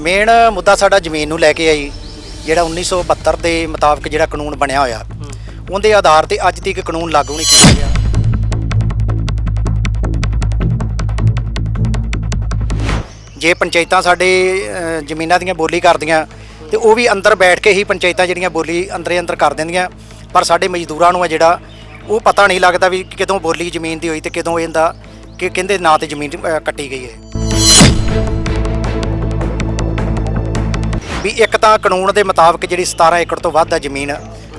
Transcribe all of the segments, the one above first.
Main ਮੁੱਦਾ ਸਾਡਾ ਜ਼ਮੀਨ ਨੂੰ ਲੈ ਕੇ ਆਈ ਜਿਹੜਾ 1972 ਦੇ ਮੁਤਾਬਕ ਜਿਹੜਾ ਕਾਨੂੰਨ ਬਣਿਆ ਹੋਇਆ। ਉਹਦੇ ਆਧਾਰ ਤੇ ਅੱਜ ਤੱਕ ਕਾਨੂੰਨ ਲਾਗੂ ਨਹੀਂ ਕੀਤਾ ਗਿਆ। ਜੇ ਪੰਚਾਇਤਾਂ ਸਾਡੇ ਜ਼ਮੀਨਾਂ ਦੀਆਂ ਬੋਲੀ ਕਰਦੀਆਂ, ਤੇ ਉਹ ਵੀ ਅੰਦਰ ਬੈਠ ਕੇ ਹੀ ਪੰਚਾਇਤਾਂ ਜਿਹੜੀਆਂ ਬੋਲੀ ਅੰਦਰੇ ਅੰਦਰ ਕਰ ਦਿੰਦੀਆਂ, ਪਰ ਸਾਡੇ ਮਜ਼ਦੂਰਾਂ ਨੂੰ ਆ ਜਿਹੜਾ, ਉਹ ਪਤਾ ਨਹੀਂ ਲੱਗਦਾ ਵੀ ਕਦੋਂ ਬੋਲੀ ਜ਼ਮੀਨ ਦੀ ਹੋਈ ਤੇ ਕਦੋਂ ਇਹਦਾ, ਕਿ ਕਹਿੰਦੇ ਨਾਂ ਤੇ ਜ਼ਮੀਨ ਕੱਟੀ ਗਈ ਹੈ। ਵੀ ਇੱਕ ਤਾਂ ਕਾਨੂੰਨ ਦੇ ਮੁਤਾਬਕ ਜਿਹੜੀ 17 ਏਕੜ ਤੋਂ ਵੱਧ ਆ ਜ਼ਮੀਨ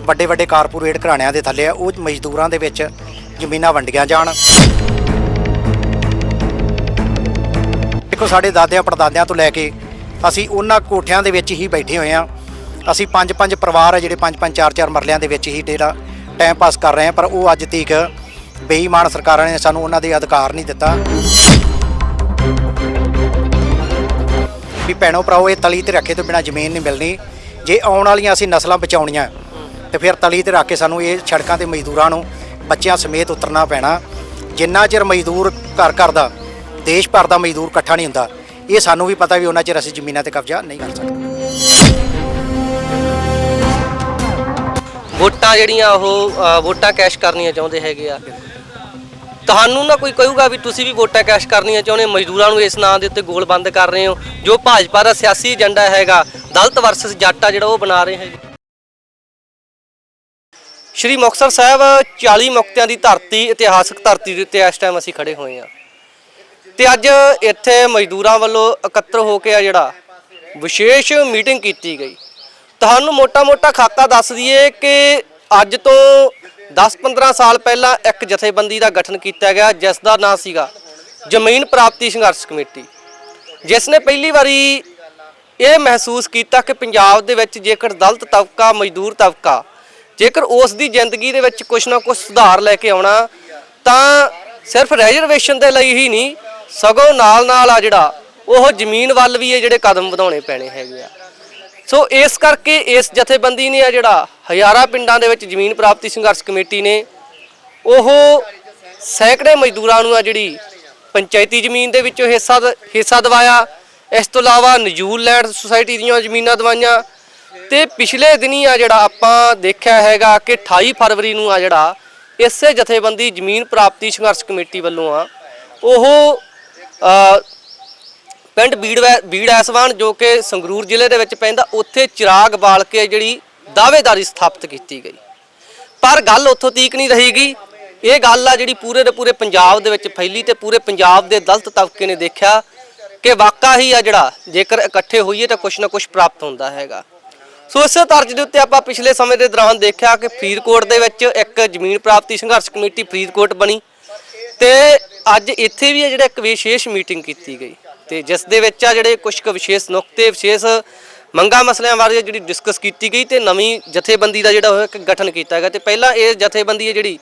ਵੱਡੇ ਵੱਡੇ ਕਾਰਪੋਰੇਟ ਘਰਾਣਿਆਂ ਦੇ ਥੱਲੇ ਆ, ਉਹ ਮਜ਼ਦੂਰਾਂ ਦੇ ਵਿੱਚ ਜ਼ਮੀਨਾਂ ਵੰਡੀਆਂ ਜਾਣ। ਦੇਖੋ, ਸਾਡੇ ਦਾਦਿਆਂ ਪੜਦਾਦਿਆਂ ਤੋਂ ਲੈ ਕੇ ਅਸੀਂ ਉਹਨਾਂ ਕੋਠਿਆਂ ਦੇ ਵਿੱਚ ਹੀ ਬੈਠੇ ਹੋਏ ਆ। ਅਸੀਂ ਪੰਜ ਪੰਜ ਪਰਿਵਾਰ ਆ ਜਿਹੜੇ ਪੰਜ ਪੰਜ ਚਾਰ ਚਾਰ ਮਰਲਿਆਂ ਦੇ ਵਿੱਚ ਹੀ ਡੇਰਾ ਟਾਈਮ ਪਾਸ ਕਰ ਰਹੇ ਆ, ਪਰ ਉਹ ਅੱਜ ਤੀਕ ਬੇਈਮਾਨ ਸਰਕਾਰਾਂ ਨੇ ਸਾਨੂੰ ਉਹਨਾਂ ਦੇ ਅਧਿਕਾਰ ਨਹੀਂ ਦਿੱਤਾ। ਵੀ ਭੈਣੋ ਭਰਾਓ ਇਹ ਤਲੀ ਤੇ ਰੱਖੇ ਤੋਂ ਬਿਨਾ ਜ਼ਮੀਨ ਨਹੀਂ ਮਿਲਣੀ। ਜੇ ਆਉਣ ਵਾਲੀਆਂ ਅਸੀਂ ਨਸਲਾਂ ਬਚਾਉਣੀਆਂ ਤੇ ਫਿਰ ਤਲੀ ਤੇ ਰੱਖ ਕੇ ਸਾਨੂੰ ਇਹ ਸੜਕਾਂ ਤੇ ਮਜ਼ਦੂਰਾਂ ਨੂੰ ਬੱਚਿਆਂ ਸਮੇਤ ਉਤਰਨਾ ਪੈਣਾ। ਜਿੰਨਾ ਚਿਰ ਮਜ਼ਦੂਰ ਘਰ ਘਰ ਦਾ ਦੇਸ਼ ਭਰ ਦਾ ਮਜ਼ਦੂਰ ਇਕੱਠਾ ਨਹੀਂ ਹੁੰਦਾ ਇਹ ਸਾਨੂੰ ਵੀ ਪਤਾ ਵੀ ਉਹਨਾਂ ਚਿਰ ਅਸੀਂ ਜ਼ਮੀਨਾਂ ਤੇ ਕਬਜ਼ਾ ਨਹੀਂ ਕਰ ਸਕਦੇ। ਵੋਟਾਂ ਜਿਹੜੀਆਂ ਉਹ ਅ, ਵੋਟਾਂ ਕੈਸ਼ ਕਰਨੀਆਂ ਚਾਹੁੰਦੇ ਹੈਗੇ ਆ। ਤੁਹਾਨੂੰ ਨਾ ਕੋਈ ਕਹੂਗਾ ਵੀ ਤੁਸੀਂ ਵੀ ਵੋਟਾਂ ਕੈਸ਼ ਕਰਨੀਆਂ ਚਾਹੁੰਦੇ ਹੋ, ਮਜ਼ਦੂਰਾਂ ਨੂੰ ਇਸ ਨਾਂ ਦੇ ਉੱਤੇ ਗੋਲ ਬੰਦ ਕਰ ਰਹੇ ਹੋ ਜੋ ਭਾਜਪਾ ਦਾ ਸਿਆਸੀ ਏਜੰਡਾ ਹੈਗਾ ਦਲਤ ਵਰਸਸ ਜੱਟ ਆ ਜਿਹੜਾ ਉਹ ਬਣਾ ਰਹੇ ਹੈਗੇ। ਸ਼੍ਰੀ ਮੁਕਤਸਰ ਸਾਹਿਬ 40 ਮੁਕਤਿਆਂ ਦੀ ਧਰਤੀ ਇਤਿਹਾਸਕ ਧਰਤੀ ਦੇ ਉੱਤੇ ਇਸ ਟਾਈਮ ਅਸੀਂ ਖੜੇ ਹੋਏ ਹਾਂ। ਤੇ ਅੱਜ ਇੱਥੇ ਮਜ਼ਦੂਰਾਂ ਵੱਲੋਂ ਇਕੱਤਰ ਹੋ ਕੇ ਆ ਜਿਹੜਾ ਵਿਸ਼ੇਸ਼ ਮੀਟਿੰਗ ਕੀਤੀ ਗਈ। ਤੁਹਾਨੂੰ ਮੋਟਾ-ਮੋਟਾ ਖਾਕਾ ਦੱਸ ਦਈਏ ਕਿ ਅੱਜ ਤੋਂ 10-15 ਸਾਲ ਪਹਿਲਾਂ ਇੱਕ ਜਥੇਬੰਦੀ ਦਾ ਗਠਨ ਕੀਤਾ ਗਿਆ, ਜਿਸ ਦਾ ਨਾਂ ਸੀਗਾ ਜ਼ਮੀਨ ਪ੍ਰਾਪਤੀ ਸੰਘਰਸ਼ ਕਮੇਟੀ। ਜਿਸ ਨੇ ਪਹਿਲੀ ਵਾਰੀ ਇਹ ਮਹਿਸੂਸ ਕੀਤਾ ਕਿ ਪੰਜਾਬ ਦੇ ਵਿੱਚ ਜੇਕਰ ਦਲਤ ਤਬਕਾ, ਮਜ਼ਦੂਰ ਤਬਕਾ, ਜੇਕਰ ਉਸ ਦੀ ਜ਼ਿੰਦਗੀ ਦੇ ਵਿੱਚ ਕੁਝ ਨਾ ਕੁਝ ਸੁਧਾਰ ਲੈ ਕੇ ਆਉਣਾ, ਤਾਂ ਸਿਰਫ ਰੈਜਰਵੇਸ਼ਨ ਦੇ ਲਈ ਹੀ ਨਹੀਂ, ਸਗੋਂ ਨਾਲ ਨਾਲ ਆ ਜਿਹੜਾ ਉਹ ਜ਼ਮੀਨ ਵੱਲ ਵੀ ਇਹ ਜਿਹੜੇ ਕਦਮ ਵਧਾਉਣੇ ਪੈਣੇ ਹੈਗੇ ਆ। ਸੋ ਇਸ ਕਰਕੇ ਇਸ ਜਥੇਬੰਦੀ ਨੇ ਆ ਜਿਹੜਾ ਹਜ਼ਾਰਾਂ ਪਿੰਡਾਂ ਦੇ ਵਿੱਚ ਜ਼ਮੀਨ ਪ੍ਰਾਪਤੀ ਸੰਘਰਸ਼ ਕਮੇਟੀ ਨੇ, ਉਹ ਸੈਂਕੜੇ ਮਜ਼ਦੂਰਾਂ ਨੂੰ ਆ ਜਿਹੜੀ ਪੰਚਾਇਤੀ ਜ਼ਮੀਨ ਦੇ ਵਿੱਚੋਂ ਹਿੱਸਾ ਦ- ਹਿੱਸਾ ਦਵਾਇਆ। ਇਸ ਤੋਂ ਇਲਾਵਾ ਨਜੂਲ ਲੈਂਡ ਸੁਸਾਇਟੀ ਦੀਆਂ ਜ਼ਮੀਨਾਂ ਦਵਾਈਆਂ। ਤੇ ਪਿਛਲੇ ਦਿਨੀ ਆ ਜਿਹੜਾ ਆਪਾਂ ਦੇਖਿਆ ਹੈਗਾ ਕਿ 28 ਫਰਵਰੀ ਨੂੰ ਆ ਜਿਹੜਾ ਇਸੇ ਜਥੇਬੰਦੀ ਜ਼ਮੀਨ ਪ੍ਰਾਪਤੀ ਸੰਘਰਸ਼ ਕਮੇਟੀ ਵੱਲੋਂ ਆ, ਉਹ ਪਿੰਡ ਬੀੜਵੈ ਬੀੜ ਐਸਵਾਨ ਜੋ ਕਿ ਸੰਗਰੂਰ ਜ਼ਿਲ੍ਹੇ ਦੇ ਵਿੱਚ ਪੈਂਦਾ, ਉੱਥੇ ਚਿਰਾਗ ਬਾਲ ਕੇ ਜਿਹੜੀ ਦਾਅਵੇਦਾਰੀ ਸਥਾਪਿਤ ਕੀਤੀ ਗਈ। ਪਰ ਗੱਲ ਉੱਥੋਂ ਤੀਕ ਨਹੀਂ ਰਹੇਗੀ। ਇਹ ਗੱਲ ਆ ਜਿਹੜੀ ਪੂਰੇ ਦੇ ਪੂਰੇ ਪੰਜਾਬ ਦੇ ਵਿੱਚ ਫੈਲੀ ਤੇ ਪੂਰੇ ਪੰਜਾਬ ਦੇ ਦਲਤ ਤਬਕੇ ਨੇ ਦੇਖਿਆ ਕਿ ਵਾਕਾ ਹੀ ਆ ਜਿਹੜਾ, ਜੇਕਰ ਇਕੱਠੇ ਹੋਈਏ ਤਾਂ ਕੁਝ ਨਾ ਕੁਝ ਪ੍ਰਾਪਤ ਹੁੰਦਾ ਹੈਗਾ। ਸੋ ਇਸੇ ਤਰਜ ਦੇ ਉੱਤੇ ਆਪਾਂ ਪਿਛਲੇ ਸਮੇਂ ਦੇ ਦੌਰਾਨ ਦੇਖਿਆ ਕਿ ਫਰੀਦਕੋਟ ਦੇ ਵਿੱਚ ਇੱਕ ਜ਼ਮੀਨ ਪ੍ਰਾਪਤੀ ਸੰਘਰਸ਼ ਕਮੇਟੀ ਫਰੀਦਕੋਟ ਬਣੀ ਤੇ ਅੱਜ ਇੱਥੇ ਵੀ ਇਹ ਜਿਹੜਾ ਇੱਕ ਵਿਸ਼ੇਸ਼ ਮੀਟਿੰਗ ਕੀਤੀ ਗਈ। ਤੇ ਜਿਸ ਦੇ ਵਿੱਚ ਆ ਜਿਹੜੇ ਕੁਝ ਕੁ ਵਿਸ਼ੇਸ਼ ਨੁਕਤੇ ਵਿਸ਼ੇਸ਼ ਮੰਗਾ ਮਸਲਿਆਂ ਬਾਰੇ ਜਿਹੜੀ ਡਿਸਕਸ ਕੀਤੀ ਗਈ ਤੇ ਨਵੀਂ ਜਥੇਬੰਦੀ ਦਾ ਜਿਹੜਾ ਉਹ ਇੱਕ ਗਠਨ ਕੀਤਾ ਗਿਆ ਤੇ ਪਹਿਲਾਂ ਇਹ ਜਥੇਬੰਦੀ ਹੈ ਜਿਹੜੀ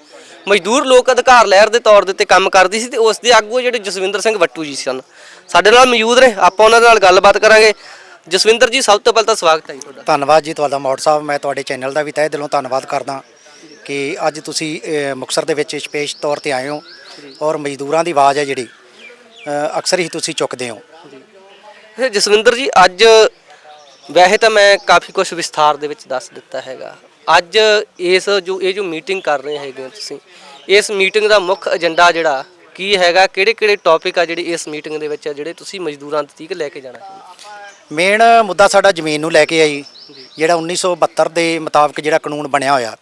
ਮਜ਼ਦੂਰ ਲੋਕ ਅਧਿਕਾਰ ਲਹਿਰ ਦੇ ਤੌਰ ਦੇ ਉੱਤੇ ਕੰਮ ਕਰਦੀ ਸੀ ਤੇ ਉਸ ਦੇ ਆਗੂ ਜਿਹੜੇ ਜਸਵਿੰਦਰ ਸਿੰਘ ਵੱਟੂ ਜੀ ਸਨ। ਸਾਡੇ ਨਾਲ ਮੌਜੂਦ ਨੇ ਆਪਾਂ ਉਹਨਾਂ ਨਾਲ ਗੱਲਬਾਤ ਕਰਾਂਗੇ। ਜਸਵਿੰਦਰ ਜੀ ਸਭ ਤੋਂ ਪਹਿਲਾਂ ਤਾਂ ਸਵਾਗਤ ਹੈ ਜੀ ਤੁਹਾਡਾ। ਧੰਨਵਾਦ ਜੀ ਤੁਹਾਡਾ ਮੌੜ ਸਾਹਿਬ ਮੈਂ ਤੁਹਾਡੇ ਚੈਨਲ ਦਾ ਵੀ ਤਹਿ ਦਿਲੋਂ ਧੰਨਵਾਦ ਕਰਦਾ ਕਿ ਅੱਜ ਤੁਸੀਂ ਅ, ਮੁਕਤਸਰ ਦੇ ਵਿੱਚ ਸਪੇਸ਼ ਤੌਰ ਤੇ ਆਏ ਹੋ ਔਰ ਮਜ਼ਦੂਰਾਂ ਦੀ ਆਵਾਜ਼ ਹੈ ਜਿਹੜੀ। ਅਕਸਰ ਹੀ ਤੁਸੀਂ ਚੁੱਕਦੇ ਹੋ। ਇਹ ਜਸਵਿੰਦਰ ਜੀ ਅੱਜ ਵੈਸੇ ਤਾਂ ਮੈਂ ਕਾਫੀ ਕੁਝ ਵਿਸਥਾਰ ਦੇ ਵਿੱਚ ਦੱਸ ਦਿੱਤਾ ਹੈਗਾ। ਅੱਜ ਇਸ ਜੋ ਇਹ ਜੋ ਮੀਟਿੰਗ ਕਰ ਰਹੇ ਹੈਗੇ ਤੁਸੀਂ ਇਸ ਮੀਟਿੰਗ ਦਾ ਮੁੱਖ ਏਜੰਡਾ ਜਿਹੜਾ ਕੀ ਹੈਗਾ ਕਿਹੜੇ ਕਿਹੜੇ ਟੌਪਿਕ ਆ ਜਿਹੜੇ ਇਸ ਮੀਟਿੰਗ ਦੇ ਵਿੱਚ ਆ ਜਿਹੜੇ ਤੁਸੀਂ ਮਜ਼ਦੂਰਾਂ ਤੀਕ ਲੈ ਕੇ ਜਾਣਾ ਮੇਨ ਮੁੱਦਾ ਸਾਡਾ ਜ਼ਮੀਨ ਨੂੰ ਲੈ ਕੇ ਆਈ ਜਿਹੜਾ 1972 ਦੇ ਮੁਤਾਬਕ ਜਿਹੜਾ ਕਾਨੂੰਨ ਬਣਿਆ ਹੋਇਆ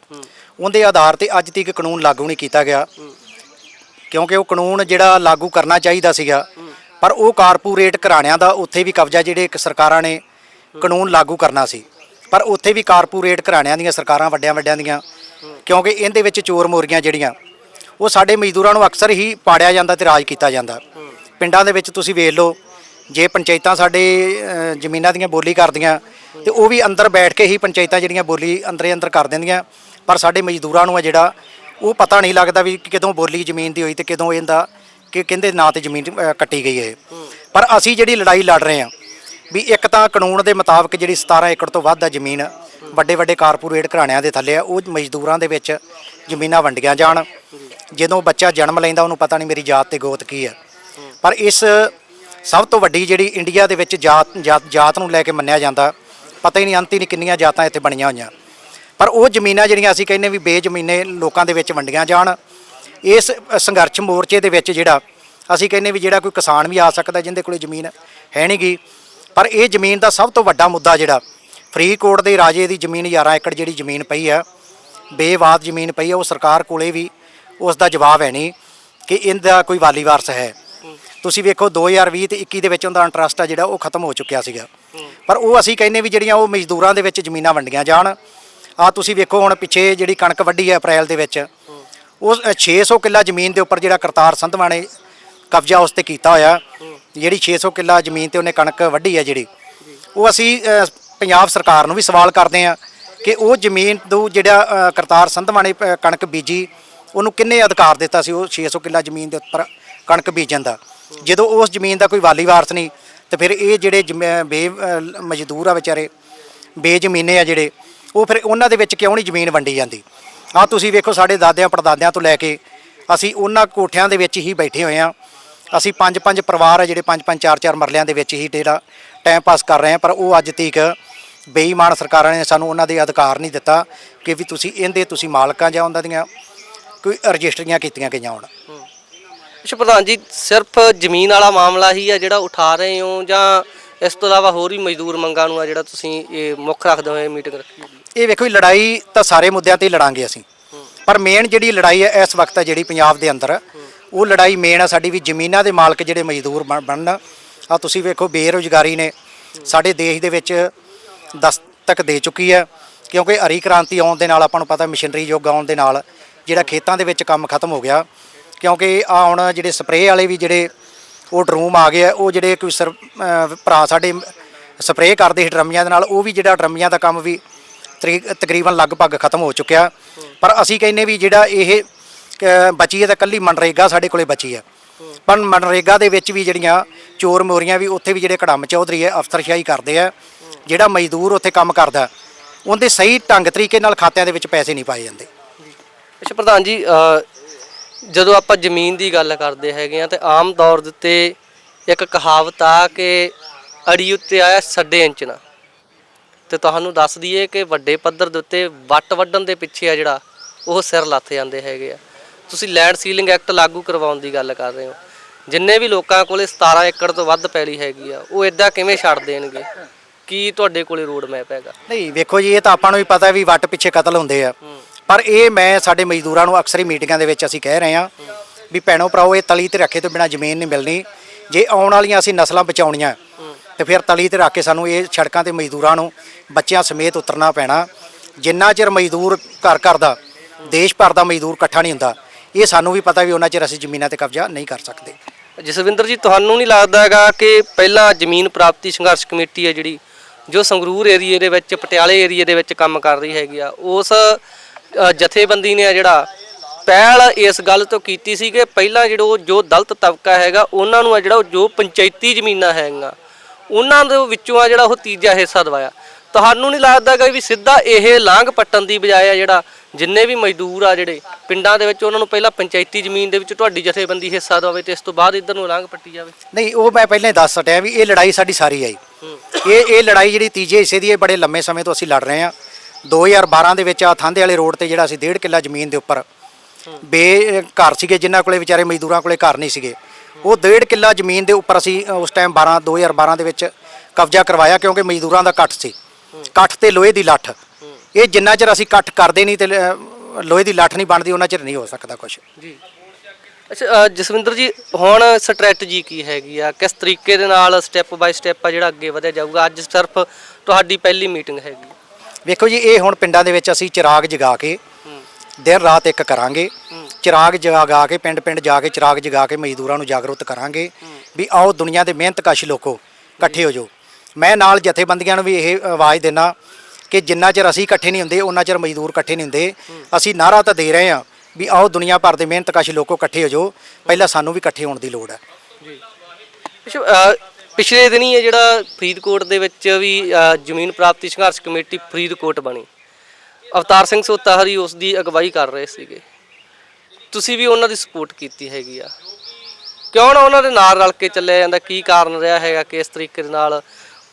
ਉਹਦੇ ਆਧਾਰ ਤੇ ਅੱਜ ਤੱਕ ਕਾਨੂੰਨ ਲਾਗੂ ਨਹੀਂ ਕੀਤਾ ਗਿਆ। ਕਿਉਂਕਿ ਉਹ ਕਾਨੂੰਨ ਜਿਹੜਾ ਲਾਗੂ ਕਰਨਾ ਚਾਹੀਦਾ ਸੀਗਾ। ਪਰ ਉਹ ਕਾਰਪੋਰੇਟ ਘਰਾਣਿਆਂ ਦਾ ਉੱਥੇ ਵੀ ਕਬਜ਼ਾ ਜਿਹੜੇ ਇੱਕ ਸਰਕਾਰਾਂ ਨੇ ਕਾਨੂੰਨ ਲਾਗੂ ਕਰਨਾ ਸੀ। ਪਰ ਉੱਥੇ ਵੀ ਕਾਰਪੋਰੇਟ ਘਰਾਣਿਆਂ ਦੀਆਂ ਸਰਕਾਰਾਂ ਵੱਡਿਆਂ ਵੱਡਿਆਂ ਦੀਆਂ, ਕਿਉਂਕਿ ਇਹਦੇ ਵਿੱਚ ਚੋਰ ਮੋਰੀਆਂ ਜਿਹੜੀਆਂ, ਉਹ ਸਾਡੇ ਮਜ਼ਦੂਰਾਂ ਨੂੰ ਅਕਸਰ ਹੀ ਪਾੜਿਆ ਜਾਂਦਾ ਤੇ ਰਾਜ ਕੀਤਾ ਜਾਂਦਾ। ਪਿੰਡਾਂ ਦੇ ਵਿੱਚ ਤੁਸੀਂ ਵੇਖ ਲਓ, ਜੇ ਪੰਚਾਇਤਾਂ ਸਾਡੇ ਜ਼ਮੀਨਾਂ ਦੀਆਂ ਬੋਲੀ ਕਰਦੀਆਂ, ਤੇ ਉਹ ਵੀ ਅੰਦਰ ਬੈਠ ਕੇ ਹੀ ਪੰਚਾਇਤਾਂ ਜਿਹੜੀਆਂ ਬੋਲੀ ਅੰਦਰੇ ਅੰਦਰ ਕਰ ਦਿੰਦੀਆਂ, ਪਰ ਸਾਡੇ ਮਜ਼ਦੂਰਾਂ ਨੂੰ ਆ ਜਿਹੜਾ ਉਹ ਪਤਾ ਨਹੀਂ ਲੱਗਦਾ ਵੀ ਕਦੋਂ ਬੋਲੀ ਜ਼ਮੀਨ ਦੀ ਹੋਈ ਤੇ ਕਦੋਂ ਇਹਦਾ ਕਿ ਕਹਿੰਦੇ ਨਾਂ ਤੇ ਜ਼ਮੀਨ ਅ, ਕੱਟੀ ਗਈ ਹੈ ਪਰ ਅਸੀਂ ਜਿਹੜੀ ਲੜਾਈ ਲੜ ਰਹੇ ਹਾਂ ਵੀ ਇੱਕ ਤਾਂ ਕਾਨੂੰਨ ਦੇ ਮੁਤਾਬਕ ਜਿਹੜੀ 17 ਏਕੜ ਤੋਂ ਵੱਧ ਆ ਜ਼ਮੀਨ ਵੱਡੇ ਵੱਡੇ ਕਾਰਪੋਰੇਟ ਘਰਾਣਿਆਂ ਦੇ ਥੱਲੇ ਆ ਉਹ ਮਜ਼ਦੂਰਾਂ ਦੇ ਵਿੱਚ ਜ਼ਮੀਨਾਂ ਵੰਡੀਆਂ ਜਾਣ। ਜਦੋਂ ਬੱਚਾ ਜਨਮ ਲੈਂਦਾ ਉਹਨੂੰ ਪਤਾ ਨਹੀਂ ਮੇਰੀ ਜਾਤ ਤੇ ਗੋਤ ਕੀ ਹੈ ਪਰ ਇਸ ਸਭ ਤੋਂ ਵੱਡੀ ਜਿਹੜੀ ਇੰਡੀਆ ਦੇ ਵਿੱਚ ਜਾਤ ਜਾਤ ਜਾਤ ਨੂੰ ਲੈ ਕੇ ਮੰਨਿਆ ਜਾਂਦਾ ਪਤਾ ਹੀ ਨਹੀਂ ਅੰਤ ਹੀ ਨਹੀਂ ਕਿੰਨੀਆਂ ਜਾਤਾਂ ਇੱਥੇ ਬਣੀਆਂ ਹੋਈਆਂ। ਪਰ ਉਹ ਜ਼ਮੀਨਾਂ ਜਿਹੜੀਆਂ ਅਸੀਂ ਕਹਿੰਦੇ ਵੀ ਬੇਜ਼ਮੀਨੇ ਲੋਕਾਂ ਦੇ ਵਿੱਚ ਵੰਡੀਆਂ ਜਾਣ ਇਸ ਸੰਘਰਸ਼ ਮੋਰਚੇ ਦੇ ਵਿੱਚ ਜਿਹੜਾ ਅਸੀਂ ਕਹਿੰਦੇ ਵੀ ਜਿਹੜਾ ਕੋਈ ਕਿਸਾਨ ਵੀ ਆ ਸਕਦਾ ਜਿੰਦੇ ਕੋਲੇ ਜ਼ਮੀਨ ਹੈ ਨਹੀਂਗੀ ਪਰ ਇਹ ਜ਼ਮੀਨ ਦਾ ਸਭ ਤੋਂ ਵੱਡਾ ਮੁੱਦਾ ਜਿਹੜਾ ਫਰੀਦਕੋਟ ਦੇ ਰਾਜੇ ਦੀ ਜ਼ਮੀਨ 11 ਏਕੜ ਜਿਹੜੀ ਜ਼ਮੀਨ ਪਈ ਆ ਬੇਵਾਦ ਜ਼ਮੀਨ ਪਈ ਆ ਉਹ ਸਰਕਾਰ ਕੋਲੇ ਵੀ ਉਸ ਦਾ ਜਵਾਬ ਹੈ ਨਹੀਂ ਕਿ ਇਹਦਾ ਕੋਈ ਵਾਲੀ ਵਾਰਸ ਹੈ। ਤੁਸੀਂ ਵੇਖੋ 2020 ਤੇ 21 ਦੇ ਵਿੱਚ ਉਹਦਾ ਇੰਟਰਸਟ ਆ ਜਿਹੜਾ ਉਹ ਖਤਮ ਹੋ ਚੁੱਕਿਆ ਸੀਗਾ। ਪਰ ਉਹ ਅਸੀਂ ਕਹਿੰਦੇ ਵੀ ਜਿਹੜੀਆਂ ਉਹ ਮਜ਼ਦੂਰਾਂ ਦੇ ਵਿੱਚ ਜ਼ਮੀਨਾਂ ਵੰਡੀਆਂ ਜਾਣ ਆ ਤੁਸੀਂ ਵੇਖੋ ਹੁਣ ਪਿੱਛੇ ਜਿਹੜੀ ਕਣਕ ਵੱਢੀ ਹੈ ਅਪ੍ਰੈਲ ਦੇ ਵਿੱਚ ਉਹ 600 ਕਿੱਲਾ ਜ਼ਮੀਨ ਦੇ ਉੱਪਰ ਜਿਹੜਾ ਕਰਤਾਰ ਸੰਧਵਾ ਨੇ ਕਬਜ਼ਾ ਉਸ ਤੇ ਕੀਤਾ ਹੋਇਆ। ਜਿਹੜੀ 600 ਕਿੱਲਾ ਜ਼ਮੀਨ ਤੇ ਉਹਨੇ ਕਣਕ ਵੱਢੀ ਹੈ ਜਿਹੜੀ, ਉਹ ਅਸੀਂ ਪੰਜਾਬ ਸਰਕਾਰ ਨੂੰ ਵੀ ਸਵਾਲ ਕਰਦੇ ਆ ਕਿ ਉਹ ਜ਼ਮੀਨ ਤੋਂ ਜਿਹੜਾ ਕਰਤਾਰ ਸੰਧਵਾ ਨੇ ਕਣਕ ਬੀਜੀ, ਉਹਨੂੰ ਕਿੰਨੇ ਅਧਿਕਾਰ ਦਿੱਤਾ ਸੀ ਉਹ 600 ਕਿੱਲਾ ਜ਼ਮੀਨ ਦੇ ਉੱਪਰ ਕਣਕ ਬੀਜਣ ਦਾ? ਜਦੋਂ ਉਸ ਜ਼ਮੀਨ ਦਾ ਕੋਈ ਵਾਲੀ ਵਾਰਸ ਨਹੀਂ, ਤੇ ਫਿਰ ਇਹ ਜਿਹੜੇ ਜ਼ਮੀ- ਬੇ ਮਜ਼ਦੂਰ ਆ ਵਿਚਾਰੇ, ਬੇਜ਼ਮੀਨੇ ਆ ਜਿਹੜੇ ਉਹ ਫਿਰ ਉਹਨਾਂ ਦੇ ਵਿੱਚ ਕਿਉਂ ਨਹੀਂ ਜ਼ਮੀਨ ਵੰਡੀ ਜਾਂਦੀ? ਆ ਤੁਸੀਂ ਵੇਖੋ ਸਾਡੇ ਦਾਦਿਆਂ ਪੜਦਾਦਿਆਂ ਤੋਂ ਲੈ ਕੇ ਅਸੀਂ ਉਹਨਾਂ ਕੋਠਿਆਂ ਦੇ ਵਿੱਚ ਹੀ ਬੈਠੇ ਹੋਏ ਆ ਅਸੀਂ ਪੰਜ ਪੰਜ ਪਰਿਵਾਰ ਆ ਜਿਹੜੇ ਪੰਜ ਪੰਜ ਚਾਰ ਚਾਰ ਮਰਲਿਆਂ ਦੇ ਵਿੱਚ ਹੀ ਜਿਹੜਾ ਟਾਈਮ ਪਾਸ ਕਰ ਰਹੇ ਆ ਪਰ ਉਹ ਅੱਜ ਤੀਕ ਬੇਈਮਾਨ ਸਰਕਾਰਾਂ ਨੇ ਸਾਨੂੰ ਉਹਨਾਂ ਦੇ ਅਧਿਕਾਰ ਨਹੀਂ ਦਿੱਤਾ ਕਿ ਵੀ ਤੁਸੀਂ ਇਹਦੇ ਤੁਸੀਂ ਮਾਲਕਾਂ ਜਾਂ ਉਹਨਾਂ ਦੀਆਂ ਕੋਈ ਰਜਿਸਟਰੀਆਂ ਕੀਤੀਆਂ ਗਈਆਂ ਹੋਣ। ਅੱਛਾ ਪ੍ਰਧਾਨ ਜੀ, ਸਿਰਫ ਜ਼ਮੀਨ ਵਾਲਾ ਮਾਮਲਾ ਹੀ ਆ ਜਿਹੜਾ ਉਠਾ ਰਹੇ ਹੋ ਜਾਂ ਇਸ ਤੋਂ ਇਲਾਵਾ ਹੋਰ ਵੀ ਮਜ਼ਦੂਰ ਮੰਗਾਂ ਨੂੰ ਆ ਜਿਹੜਾ ਤੁਸੀਂ ਇਹ ਮੁੱਖ ਰੱਖਦੇ ਹੋਏ ਮੀਟਿੰਗ ਰੱਖੀ ਇਹ ਵੇਖੋ ਜੀ, ਲੜਾਈ ਤਾਂ ਸਾਰੇ ਮੁੱਦਿਆਂ ਤੇ ਹੀ ਲੜਾਂਗੇ ਅਸੀਂ। ਪਰ ਮੇਨ ਜਿਹੜੀ ਲੜਾਈ ਹੈ, ਇਸ ਵਕਤ ਹੈ ਜਿਹੜੀ ਪੰਜਾਬ ਦੇ ਅੰਦਰ, ਉਹ ਲੜਾਈ ਮੇਨ ਆ ਸਾਡੀ ਵੀ ਜ਼ਮੀਨਾਂ ਦੇ ਮਾਲਕ ਜਿਹੜੇ ਮਜ਼ਦੂਰ ਬਣ- ਬਣਨ। ਆ ਤੁਸੀਂ ਵੇਖੋ, ਬੇਰੁਜ਼ਗਾਰੀ ਨੇ ਸਾਡੇ ਦੇਸ਼ ਦੇ ਵਿੱਚ ਦਸਤਕ ਦੇ ਚੁੱਕੀ ਹੈ। ਕਿਉਂਕਿ ਹਰੀ ਕ੍ਰਾਂਤੀ ਆਉਣ ਦੇ ਨਾਲ, ਆਪਾਂ ਨੂੰ ਪਤਾ ਮਸ਼ੀਨਰੀ ਯੁੱਗ ਆਉਣ ਦੇ ਨਾਲ, ਜਿਹੜਾ ਖੇਤਾਂ ਦੇ ਵਿੱਚ ਕੰਮ ਖਤਮ ਹੋ ਗਿਆ। ਕਿਉਂਕਿ ਆ ਹੁਣ ਜਿਹੜੇ ਸਪਰੇਅ ਵਾਲੇ ਵੀ ਜਿਹੜੇ ਉਹ ਡਰੂਮ ਆ ਗਏ ਆ, ਉਹ ਜਿਹੜੇ ਕੋਈ ਸਰ ਭਰਾ ਸਾਡੇ ਸਪਰੇਅ ਕਰਦੇ ਸੀ ਡਰਮੀਆਂ ਦੇ ਨਾਲ, ਉਹ ਵੀ ਜਿਹੜਾ ਡਰਮੀਆਂ ਦਾ ਕੰਮ ਵੀ ਤਰੀ- ਤਕਰੀਬਨ ਲਗਭਗ ਖਤਮ ਹੋ ਚੁੱਕਿਆ। ਪਰ ਅਸੀਂ ਕਹਿੰਨੇ ਵੀ ਜਿਹੜਾ ਇਹ ਅਹ, ਬਚੀ ਹੈ ਤਾਂ ਕੱਲੀ ਮਨਰੇਗਾ ਸਾਡੇ ਕੋਲੇ ਬਚੀ ਹੈ। ਪਰ ਮਨਰੇਗਾ ਦੇ ਵਿੱਚ ਵੀ ਜਿਹੜੀਆਂ ਚੋਰ ਮੋਰੀਆਂ ਵੀ ਉੱਥੇ ਵੀ ਜਿਹੜੇ ਕੜਮ ਚੌਧਰੀ ਹੈ ਅਫਸਰਸ਼ਾਹੀ ਕਰਦੇ ਆ ਜਿਹੜਾ ਮਜ਼ਦੂਰ ਉੱਥੇ ਕੰਮ ਕਰਦਾ ਉਹਦੇ ਸਹੀ ਢੰਗ ਤਰੀਕੇ ਨਾਲ ਖਾਤਿਆਂ ਦੇ ਵਿੱਚ ਪੈਸੇ ਨਹੀਂ ਪਾਏ ਜਾਂਦੇ। ਅੱਛਾ ਪ੍ਰਧਾਨ ਜੀ ਅ, ਜਦੋਂ ਆਪਾਂ ਜ਼ਮੀਨ ਦੀ ਗੱਲ ਕਰਦੇ ਹੈਗੇ ਆ ਤੇ ਆਮ ਤੌਰ ਦੇ ਉੱਤੇ ਇੱਕ ਕਹਾਵਤ ਆ ਕਿ ਅੜੀ ਉੱਤੇ ਆਇਆ ਸੱਡੇ ਇੰਚ ਨਾ। ਤੇ ਤੁਹਾਨੂੰ ਦੱਸ ਦਈਏ ਕਿ ਵੱਡੇ ਪੱਧਰ ਦੇ ਉੱਤੇ ਵੱਟ ਵੱਢਣ ਦੇ ਪਿੱਛੇ ਆ ਜਿਹੜਾ ਉਹ ਸਿਰ ਲੱਥ ਜਾਂਦੇ ਹੈਗੇ ਆ। ਤੁਸੀਂ ਲੈਂਡ ਸੀਲਿੰਗ ਐਕਟ ਲਾਗੂ ਕਰਵਾਉਣ ਦੀ ਗੱਲ ਕਰ ਰਹੇ ਹੋ। ਜਿੰਨੇ ਵੀ ਲੋਕਾਂ ਕੋਲੇ 17 ਏਕੜ ਤੋਂ ਵੱਧ ਪੈਲੀ ਹੈਗੀ ਆ ਉਹ ਇਦਾਂ ਕਿਵੇਂ ਛੱਡ ਦੇਣਗੇ? ਕੀ ਤੁਹਾਡੇ ਕੋਲੇ ਰੋਡ ਮੈਪ ਹੈਗਾ? ਨਹੀਂ ਵੇਖੋ ਜੀ ਇਹ ਤਾਂ ਆਪਾਂ ਨੂੰ ਵੀ ਪਤਾ ਵੀ ਵੱਟ ਪਿੱਛੇ ਕਤਲ ਹੁੰਦੇ ਆ। ਪਰ ਇਹ ਮੈਂ ਸਾਡੇ ਮਜ਼ਦੂਰਾਂ ਨੂੰ ਅਕਸਰ ਹੀ ਮੀਟਿੰਗਾਂ ਦੇ ਵਿੱਚ ਅਸੀਂ ਕਹਿ ਰਹੇ ਹਾਂ ਵੀ ਭੈਣੋ ਭਰਾਓ ਇਹ ਤਲੀ ਤੇ ਰੱਖੇ ਤੋਂ ਬਿਨਾ ਜ਼ਮੀਨ ਨਹੀਂ ਮਿਲਣੀ। ਜੇ ਆਉਣ ਵਾਲੀਆਂ ਅਸੀਂ ਨਸਲਾਂ ਬਚਾਉਣੀਆਂ ਤੇ ਫਿਰ ਤਲੀ ਤੇ ਰੱਖ ਕੇ ਸਾਨੂੰ ਇਹ ਸੜਕਾਂ ਤੇ ਮਜ਼ਦੂਰਾਂ ਨੂੰ ਬੱਚਿਆਂ ਸਮੇਤ ਉਤਰਨਾ ਪੈਣਾ। ਜਿੰਨਾ ਚਿਰ ਮਜ਼ਦੂਰ ਘਰ ਘਰ ਦਾ, ਦੇਸ਼ ਭਰ ਦਾ ਮਜ਼ਦੂਰ ਇਕੱਠਾ ਨਹੀਂ ਹੁੰਦਾ, ਇਹ ਸਾਨੂੰ ਵੀ ਪਤਾ ਵੀ ਉਹਨਾਂ ਚਿਰ ਅਸੀਂ ਜ਼ਮੀਨਾਂ ਤੇ ਕਬਜ਼ਾ ਨਹੀਂ ਕਰ ਸਕਦੇ। ਜਸਵਿੰਦਰ ਜੀ, ਤੁਹਾਨੂੰ ਨਹੀਂ ਲੱਗਦਾ ਹੈਗਾ ਕਿ ਪਹਿਲਾਂ ਜ਼ਮੀਨ ਪ੍ਰਾਪਤੀ ਸੰਘਰਸ਼ ਕਮੇਟੀ ਹੈ ਜਿਹੜੀ, ਜੋ ਸੰਗਰੂਰ ਏਰੀਏ ਦੇ ਵਿੱਚ, ਪਟਿਆਲੇ ਏਰੀਏ ਦੇ ਵਿੱਚ ਕੰਮ ਕਰ ਰਹੀ ਹੈਗੀ ਆ, ਉਸ ਜਥੇਬੰਦੀ ਨੇ ਆ ਜਿਹੜਾ ਪਹਿਲ ਇਸ ਗੱਲ ਤੋਂ ਕੀਤੀ ਸੀ ਕਿ ਪਹਿਲਾਂ ਜਿਹੜਾ ਜੋ ਦਲਤ ਤਬਕਾ ਹੈਗਾ, ਉਹਨਾਂ ਨੂੰ ਆ ਜਿਹੜਾ ਉਹ ਜੋ ਪੰਚਾਇਤੀ ਜ਼ਮੀਨਾਂ ਹੈਗੀਆਂ ਉਹਨਾਂ ਦੇ ਵਿੱਚੋਂ ਆ ਜਿਹੜਾ ਉਹ ਤੀਜਾ ਹਿੱਸਾ ਦਵਾਇਆ। ਤੁਹਾਨੂੰ ਨਹੀਂ ਲੱਗਦਾ ਕਿ ਵੀ ਸਿੱਧਾ ਇਹ ਲਾਂਘ ਪੱਟਣ ਦੀ ਬਜਾਏ ਆ ਜਿਹੜਾ ਜਿੰਨੇ ਵੀ ਮਜ਼ਦੂਰ ਆ ਜਿਹੜੇ ਪਿੰਡਾਂ ਦੇ ਵਿੱਚ ਉਹਨਾਂ ਨੂੰ ਪਹਿਲਾਂ ਪੰਚਾਇਤੀ ਜ਼ਮੀਨ ਦੇ ਵਿੱਚ ਤੁਹਾਡੀ ਜਥੇਬੰਦੀ ਹਿੱਸਾ ਦੇਵੇ ਤੇ ਇਸ ਤੋਂ ਬਾਅਦ ਇਧਰ ਨੂੰ ਲਾਂਘ ਪੱਟੀ ਜਾਵੇ? ਨਹੀਂ ਉਹ ਮੈਂ ਪਹਿਲਾਂ ਹੀ ਦੱਸ ਸਟਿਆ ਵੀ ਇਹ ਲੜਾਈ ਸਾਡੀ ਸਾਰੀ ਆਈ। ਇਹ ਇਹ ਲੜਾਈ ਜਿਹੜੀ ਤੀਜੇ ਹਿੱਸੇ ਦੀ ਇਹ ਬੜੇ ਲੰਮੇ ਸਮੇਂ ਤੋਂ ਅਸੀਂ ਲੜ ਰਹੇ ਹਾਂ। 2012 ਦੇ ਵਿੱਚ ਆ ਥਾਂਦੇ ਵਾਲੇ ਰੋਡ ਤੇ ਜਿਹੜਾ ਅਸੀਂ 1.5 ਕਿੱਲਾ ਜ਼ਮੀਨ ਦੇ ਉੱਪਰ ਬੇ ਘਰ ਸੀਗੇ ਜਿਨ੍ਹਾਂ ਕੋਲੇ ਵਿਚਾਰੇ ਮਜ਼ਦੂਰਾਂ ਕੋਲੇ ਘਰ ਨਹੀਂ ਸੀਗੇ। ਉਹ 1.5 ਕਿੱਲਾ ਜ਼ਮੀਨ ਦੇ ਉੱਪਰ ਅਸੀਂ ਉਸ ਟਾਈਮ 12 2012 ਦੇ ਵਿੱਚ ਕਬਜ਼ਾ ਕਰਵਾਇਆ ਕਿਉਂਕਿ ਮਜ਼ਦੂਰਾਂ ਦਾ ਇਕੱਠ ਸੀ। ਇਕੱਠ ਤੇ ਲੋਹੇ ਦੀ ਲੱਠ। ਇਹ ਜਿੰਨਾ ਚਿਰ ਅਸੀਂ ਇਕੱਠ ਕਰਦੇ ਨਹੀਂ ਤੇ ਲੋਹੇ ਦੀ ਲੱਠ ਨਹੀਂ ਬਣਦੀ ਉਹਨਾਂ ਚਿਰ ਨਹੀਂ ਹੋ ਸਕਦਾ ਕੁਝ ਜੀ। ਅੱਛਾ ਜਸਵਿੰਦਰ ਜੀ ਹੁਣ ਸਟ੍ਰੈਟਜੀ ਕੀ ਹੈਗੀ ਆ? ਕਿਸ ਤਰੀਕੇ ਦੇ ਨਾਲ ਸਟੈਪ ਬਾਈ ਸਟੈਪ ਆ ਜਿਹੜਾ ਅੱਗੇ ਵਧਿਆ ਜਾਊਗਾ? ਅੱਜ ਸਿਰਫ ਤੁਹਾਡੀ ਪਹਿਲੀ ਮੀਟਿੰਗ ਹੈਗੀ। ਵੇਖੋ ਜੀ ਇਹ ਹੁਣ ਪਿੰਡਾਂ ਦੇ ਵਿੱਚ ਅਸੀਂ ਚਿਰਾਗ ਜਗਾ ਕੇ ਦਿਨ ਰਾਤ ਇੱਕ ਕਰਾਂਗੇ। ਚਿਰਾਗ ਜਗਾ ਕੇ ਪਿੰਡ ਪਿੰਡ ਜਾ ਕੇ ਚਿਰਾਗ ਜਗਾ ਕੇ ਮਜ਼ਦੂਰਾਂ ਨੂੰ ਜਾਗਰੂਕ ਕਰਾਂਗੇ ਵੀ ਆਓ ਦੁਨੀਆ ਦੇ ਮਿਹਨਤਕਸ਼ ਲੋਕੋ ਇਕੱਠੇ ਹੋ ਜਾਓ। ਮੈਂ ਨਾਲ ਜਥੇਬੰਦੀਆਂ ਨੂੰ ਵੀ ਇਹ ਆਵਾਜ਼ ਦੇਣਾ ਕਿ ਜਿੰਨਾ ਚਿਰ ਅਸੀਂ ਇਕੱਠੇ ਨਹੀਂ ਹੁੰਦੇ ਉਹਨਾਂ ਚਿਰ ਮਜ਼ਦੂਰ ਇਕੱਠੇ ਨਹੀਂ ਹੁੰਦੇ ਅਸੀਂ ਨਾਰਾ ਤਾਂ ਦੇ ਰਹੇ ਹਾਂ ਵੀ ਆਓ ਦੁਨੀਆ ਭਰ ਦੇ ਮਿਹਨਤਕਸ਼ ਲੋਕੋ ਇਕੱਠੇ ਹੋ ਜਾਓ ਪਹਿਲਾਂ ਸਾਨੂੰ ਵੀ ਇਕੱਠੇ ਹੋਣ ਦੀ ਲੋੜ ਹੈ। ਅੱਛਾ, ਅ, ਪਿਛਲੇ ਦਿਨੀ ਇਹ ਜਿਹੜਾ ਫਰੀਦਕੋਟ ਦੇ ਵਿੱਚ ਵੀ ਜ਼ਮੀਨ ਪ੍ਰਾਪਤੀ ਸੰਘਰਸ਼ ਕਮੇਟੀ ਫਰੀਦਕੋਟ ਬਣੀ। ਅਵਤਾਰ ਸਿੰਘ ਸੋਤਾਹਰੀ ਉਸ ਦੀ ਅਗਵਾਈ ਕਰ ਰਹੇ ਸੀਗੇ। ਤੁਸੀਂ ਵੀ ਉਹਨਾਂ ਦੀ ਸਪੋਰਟ ਕੀਤੀ ਹੈਗੀ ਆ? ਕਿਉਂ ਨਾ ਉਹਨਾਂ ਦੇ ਨਾਲ ਰਲ ਕੇ ਚੱਲਿਆ ਜਾਂਦਾ? ਕੀ ਕਾਰਨ ਰਿਹਾ ਹੈਗਾ ਕਿ ਇਸ ਤਰੀਕੇ ਦੇ ਨਾਲ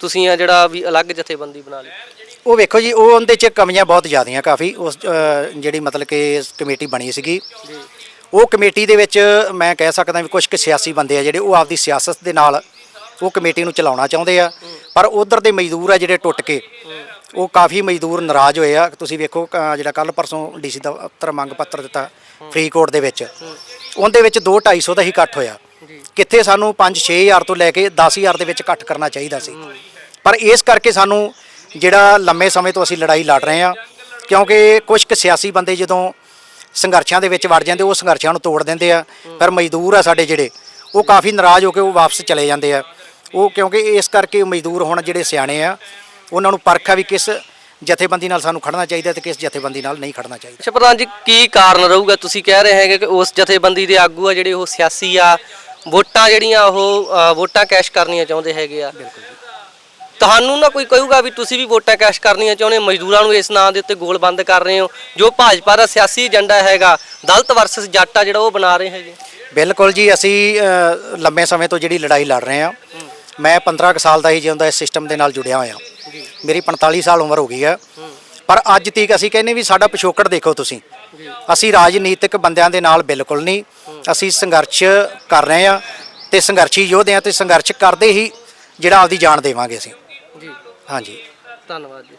ਤੁਸੀਂ ਆ ਜਿਹੜਾ ਵੀ ਅਲੱਗ ਜਥੇਬੰਦੀ ਬਣਾ ਲਈ? ਉਹ ਵੇਖੋ ਜੀ ਉਹ ਉਹਦੇ 'ਚ ਕਮੀਆਂ ਬਹੁਤ ਜ਼ਿਆਦੀਆਂ ਕਾਫੀ। ਉਸ ਜਿਹੜੀ ਮਤਲਬ ਕਿ ਕਮੇਟੀ ਬਣੀ ਸੀਗੀ। ਉਹ ਕਮੇਟੀ ਦੇ ਵਿੱਚ ਮੈਂ ਕਹਿ ਸਕਦਾ ਵੀ ਕੁਝ ਕੁ ਸਿਆਸੀ ਬੰਦੇ ਆ ਜਿਹੜੇ ਉਹ ਆਪਦੀ ਸਿਆਸਤ ਦੇ ਨਾਲ ਉਹ ਕਮੇਟੀ ਨੂੰ ਚਲਾਉਣਾ ਚਾਹੁੰਦੇ ਆ। ਪਰ ਉਧਰ ਦੇ ਮਜ਼ਦੂਰ ਆ ਜਿਹੜੇ ਟੁੱਟ ਕੇ ਉਹ ਕਾਫੀ ਮਜ਼ਦੂਰ ਨਾਰਾਜ਼ ਹੋਏ ਆ। ਤੁਸੀਂ ਵੇਖੋ ਜਿਹੜਾ ਕੱਲ ਪਰਸੋਂ ਡੀਸੀ ਦਾ ਦਫ਼ਤਰ ਮੰਗ ਪੱਤਰ ਦਿੱਤਾ। ਫਰੀਦਕੋਟ ਦੇ ਵਿੱਚ। ਉਹਦੇ ਵਿੱਚ 2 250 ਦਾ ਹੀ ਇਕੱਠ ਹੋਇਆ। ਕਿੱਥੇ ਸਾਨੂੰ 5 6000 ਤੋਂ ਲੈ ਕੇ 10000 ਦੇ ਵਿੱਚ ਇਕੱਠ ਕਰਨਾ ਚਾਹੀਦਾ ਸੀ। ਪਰ ਇਸ ਕਰਕੇ ਸਾਨੂੰ ਜਿਹੜਾ ਲੰਮੇ ਸਮੇਂ ਤੋਂ ਅਸੀਂ ਲੜਾਈ ਲੜ ਰਹੇ ਹਾਂ ਕਿਉਂਕਿ ਕੁਝ ਕੁ ਸਿਆਸੀ ਬੰਦੇ ਜਦੋਂ ਸੰਘਰਸ਼ਾਂ ਦੇ ਵਿੱਚ ਵੜ ਜਾਂਦੇ ਉਹ ਸੰਘਰਸ਼ਾਂ ਨੂੰ ਤੋੜ ਦਿੰਦੇ ਆ। ਪਰ ਮਜ਼ਦੂਰ ਆ ਸਾਡੇ ਜਿਹੜੇ ਉਹ ਕਾਫੀ ਨਾਰਾਜ਼ ਹੋ ਕੇ ਉਹ ਵਾਪਸ ਚਲੇ ਜਾਂਦੇ ਆ। ਉਹ ਕਿਉਂਕਿ ਇਸ ਕਰਕੇ ਮਜ਼ਦੂਰ ਹੁਣ ਜਿਹੜੇ ਸਿਆਣੇ ਆ ਉਹਨਾਂ ਨੂੰ ਪਰਖ ਵੀ ਕਿਸ ਜਥੇਬੰਦੀ ਨਾਲ ਸਾਨੂੰ ਖੜਨਾ ਚਾਹੀਦਾ ਤੇ ਕਿਸ ਜਥੇਬੰਦੀ ਨਾਲ ਨਹੀਂ ਖੜਨਾ ਚਾਹੀਦਾ। ਅੱਛਾ ਪ੍ਰਧਾਨ ਜੀ ਕੀ ਕਾਰਨ ਰਹੂਗਾ? ਤੁਸੀਂ ਕਹਿ ਰਹੇ ਹੈਗੇ ਕਿ ਉਸ ਜਥੇਬੰਦੀ ਦੇ ਆਗੂ ਆ ਜਿਹੜੇ ਉਹ ਸਿਆਸੀ ਆ ਵੋਟਾਂ ਜਿਹੜੀਆਂ ਉਹ ਅ, ਵੋਟਾਂ ਕੈਸ਼ ਕਰਨੀਆਂ ਚਾਹੁੰਦੇ ਹੈਗੇ ਆ। ਤੁਹਾਨੂੰ ਨਾ ਕੋਈ ਕਹੂਗਾ ਵੀ ਤੁਸੀਂ ਵੀ ਵੋਟਾਂ ਕੈਸ਼ ਕਰਨੀਆਂ ਚਾਹੁੰਦੇ ਹੋ, ਮਜ਼ਦੂਰਾਂ ਨੂੰ ਇਸ ਨਾਂ ਦੇ ਉੱਤੇ ਗੋਲ ਬੰਦ ਕਰ ਰਹੇ ਹੋ ਜੋ ਭਾਜਪਾ ਦਾ ਸਿਆਸੀ ਏਜੰਡਾ ਹੈਗਾ ਦਲਤ ਵਰਸਸ ਜੱਟ ਆ ਜਿਹੜਾ ਉਹ ਬਣਾ ਰਹੇ ਹੈਗੇ? ਬਿਲਕੁਲ ਜੀ ਅਸੀਂ ਅ, ਲੰਮੇ ਸਮੇਂ ਤੋਂ ਜਿਹੜੀ ਲੜਾਈ ਲੜ ਰਹੇ ਹਾਂ। ਮੈਂ 15 ਕੁ ਸਾਲ ਦਾ ਹੀ ਜਿਉਂਦਾ ਇਸ ਸਿਸਟਮ ਦੇ ਨਾਲ ਜੁੜਿਆ ਹੋਇਆ। ਮੇਰੀ 45 ਸਾਲ ਉਮਰ ਹੋ ਗਈ ਆ ਪਰ ਅੱਜ ਤੀਕ ਅਸੀਂ ਕਹਿੰਦੇ ਵੀ ਸਾਡਾ ਪਿਛੋਕੜ ਦੇਖੋ ਤੁਸੀਂ। ਅਸੀਂ ਰਾਜਨੀਤਿਕ ਬੰਦਿਆਂ ਦੇ ਨਾਲ ਬਿਲਕੁਲ ਨਹੀਂ। ਅਸੀਂ ਸੰਘਰਸ਼ ਕਰ ਰਹੇ ਹਾਂ ਤੇ ਸੰਘਰਸ਼ੀ ਯੋਧੇ ਹਾਂ ਤੇ ਸੰਘਰਸ਼ ਕਰਦੇ ਹੀ ਜਿਹੜਾ ਆਪਦੀ ਜਾਨ ਦੇਵਾਂਗੇ ਅਸੀਂ। ਜੀ। ਹਾਂਜੀ। ਧੰਨਵਾਦ ਜੀ।